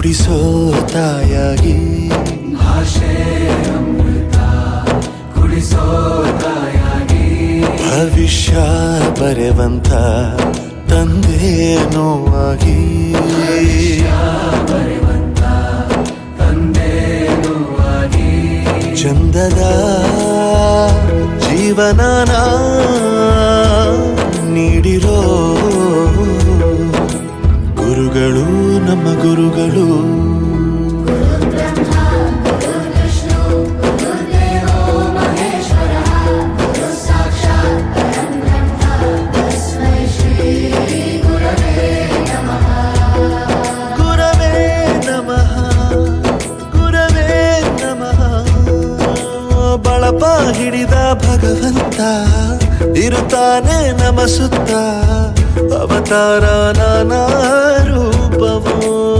ಕುಡಿಸೋ ತಾಯಾಗಿ ಭಾಷೆ ಕುಡಿಸೋ ಭವಿಷ್ಯ ಬರೆವಂತ ತಂದೆ ನೋವಾಗಿ. ಬರೆವಂತ ತಂದೇನು ಆಗಿ ಚಂದದ ಜೀವನನ ಗುರುಗಳು. ಹಿಡಿದ ಭಗವಂತ ಇರುತ್ತಾನೆ ನಮಸುತ್ತ. ಅವತಾರ ನಾನಾ ರೂಪವೋ.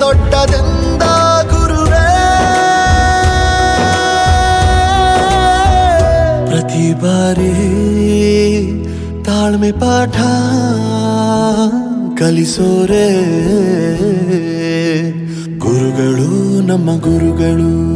ದೊಡ್ಡದೆಂದ ಗುರುವೇ? ಪ್ರತಿ ಬಾರಿ ತಾಳ್ಮೆ ಪಾಠ ಕಲಿಸೋರೆ. ಗುರುಗಳು ನಮ್ಮ ಗುರುಗಳು.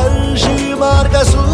corazón.